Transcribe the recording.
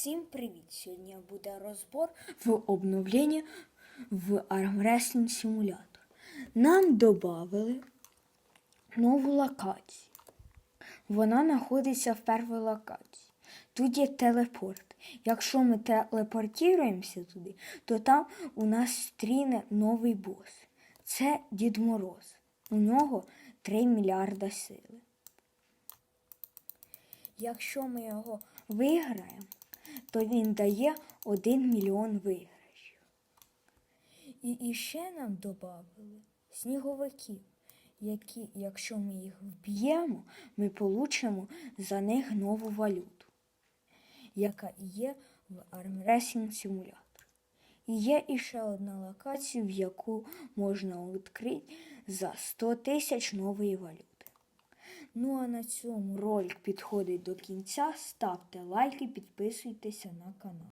Всім привіт! Сьогодні буде розбор в обновленні в Arm Wrestling Simulator. Нам додали нову локацію. Вона знаходиться в першій локації. Тут є телепорт. Якщо ми телепортуємося туди, то там у нас стріне новий бос. Це Дід Мороз. У нього 3 мільярда сили. Якщо ми його виграємо, то він дає 1 мільйон виграшів. І іще нам додали сніговиків, які, якщо ми їх вб'ємо, ми получимо за них нову валюту, яка є в Arm Wrestling Simulator. І є іще одна локація, в яку можна відкрити за 100 тисяч нової валюти. Ну а на цьому ролик підходить до кінця. Ставте лайки, підписуйтеся на канал.